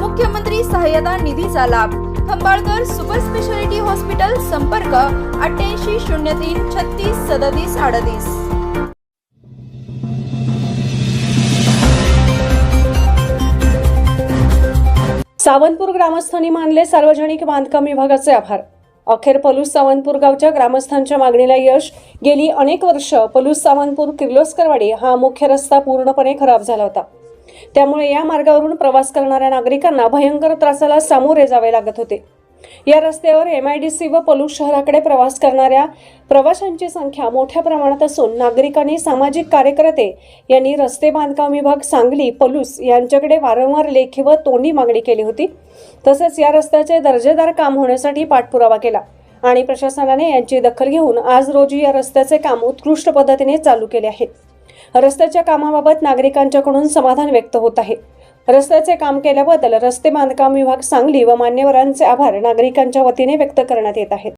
मुख्यमंत्री सहाय्यता निधीचा लाभ. खंबाळकर सुपर स्पेशालिटी हॉस्पिटल संपर्क अठ्ठ्याऐंशी शून्य तीन छत्तीस सदतीस अडतीस. सावंतपूर ग्रामस्थांनी मानले सार्वजनिक बांधकाम विभागाचे आभार. अखेर पलूस सावंतपूर गावच्या ग्रामस्थांच्या मागणीला यश. गेली अनेक वर्ष पलूस सावंतपूर किर्लोस्करवाडी हा मुख्य रस्ता पूर्णपणे खराब झाला होता. त्यामुळे या मार्गावरून प्रवास करणाऱ्या नागरिकांना भयंकर त्रासाला सामोरे जावे लागत होते. या रस्त्यावर एम आय डी सी व पलूस शहराकडे प्रवास करणाऱ्या प्रवाशांची संख्या मोठ्या प्रमाणात असून नागरिकांनी सामाजिक कार्यकर्ते यांनी रस्ते बांधकाम विभाग सांगली पलूस यांच्याकडे वारंवार लेखी व तोंडी मागणी केली होती. तसेच या रस्त्याचे दर्जेदार काम होण्यासाठी पाठपुरावा केला आणि प्रशासनाने यांची दखल घेऊन आज रोजी या रस्त्याचे काम उत्कृष्ट पद्धतीने चालू केले आहे. रस्त्याच्या कामाबाबत नागरिकांच्याकडून समाधान व्यक्त होत आहे. रस्त्याचे काम केल्याबद्दल रस्ते बांधकाम विभाग सांगली व मान्यवरांचे आभार नागरिकांच्या वतीने व्यक्त करण्यात येत आहेत.